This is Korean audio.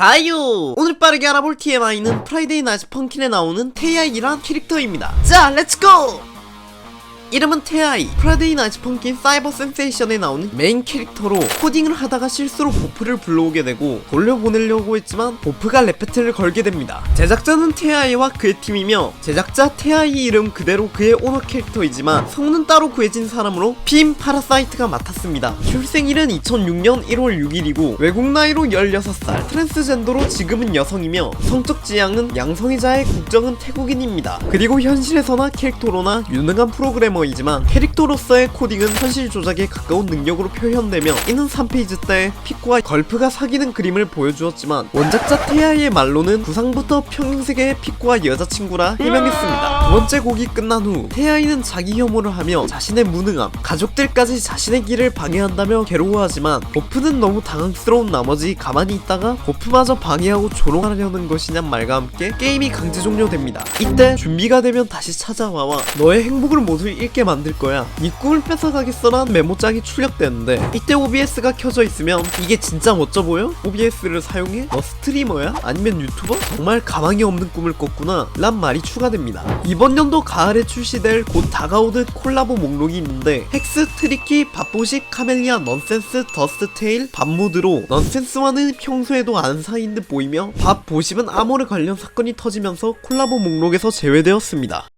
자유! 오늘 빠르게 알아볼 TMI는 프라이데이 나이트 펑킨에 나오는 테이아이란 캐릭터입니다. 자, 렛츠고! 이름은 테아이. 프라데이 나이트 펑킨 사이버 센세이션에 나오는 메인 캐릭터로 코딩을 하다가 실수로 보프를 불러오게 되고 돌려보내려고 했지만 보프가 레페트를 걸게 됩니다. 제작자는 테아이와 그의 팀이며 제작자 테아이 이름 그대로 그의 오너 캐릭터이지만 성우는 따로 구해진 사람으로 빔 파라사이트가 맡았습니다. 출생일은 2006년 1월 6일이고 외국 나이로 16살. 트랜스젠더로 지금은 여성이며 성적 지향은 양성애자의 국적은 태국인입니다. 그리고 현실에서나 캐릭터로나 유능한 프로그래머 이지만 캐릭터로서의 코딩은 현실 조작에 가까운 능력으로 표현되며 이는 3페이지 때 피코와 걸프가 사귀는 그림을 보여주었지만 원작자 테아의 말로는 구상부터 평행세계의 피코와 여자친구라 해명했습니다. 두 번째 곡이 끝난 후 테아이는 자기 혐오를 하며 자신의 무능함, 가족들까지 자신의 길을 방해한다며 괴로워하지만 보프는 너무 당황스러운 나머지 가만히 있다가 보프마저 방해하고 조롱하려는 것이냐 말과 함께 게임이 강제 종료됩니다. 이때 준비가 되면 다시 찾아와와 너의 행복을 모두 잃게 만들 거야. 네 꿈을 뺏어가겠어라는 메모장이 출력되는데 이때 OBS가 켜져 있으면 이게 진짜 멋져 보여? OBS를 사용해? 너 스트리머야? 아니면 유튜버? 정말 가망이 없는 꿈을 꿨구나 란 말이 추가됩니다. 연도 가을에 출시될 곧 다가오듯 콜라보 목록이 있는데 헥스, 트리키, 밥보식, 카멜리아, 넌센스, 더스트테일, 밥무드로 넌센스와는 평소에도 안 사이인 듯 보이며 밥보식은 암호르 관련 사건이 터지면서 콜라보 목록에서 제외되었습니다.